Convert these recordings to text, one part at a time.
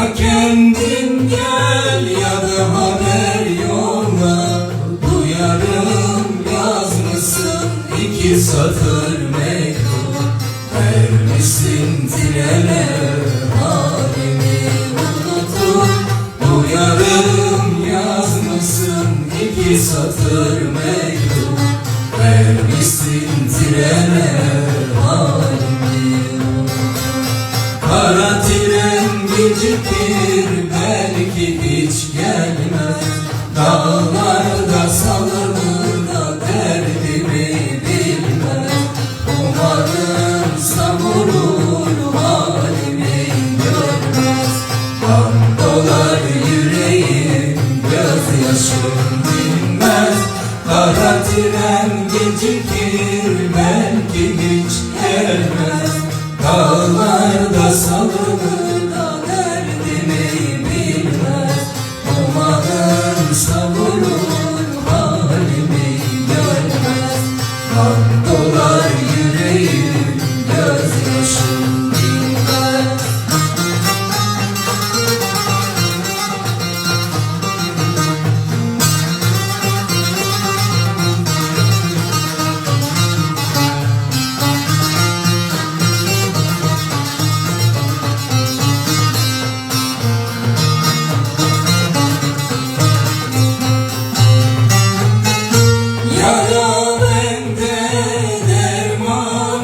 Ya kendin gel ya da haber yolla. Duyarım yazmışsın iki satır mektup. Vermişsin trene halimi unutup Duyarım yazmışsın iki satır mektup. Vermişsin trene dolar yüreğim gözyaşım dinmez. Kara tren gecikir belki hiç gelmez Dağlarda salınır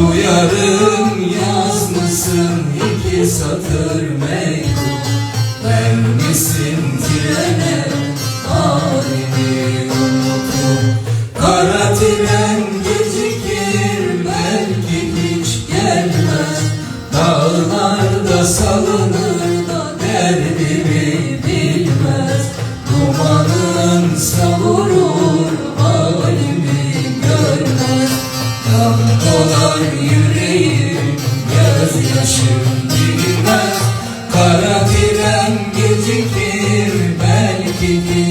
Duyarım yazmışsın iki satır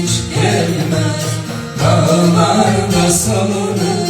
hiç gelmez. Dağlarda salınır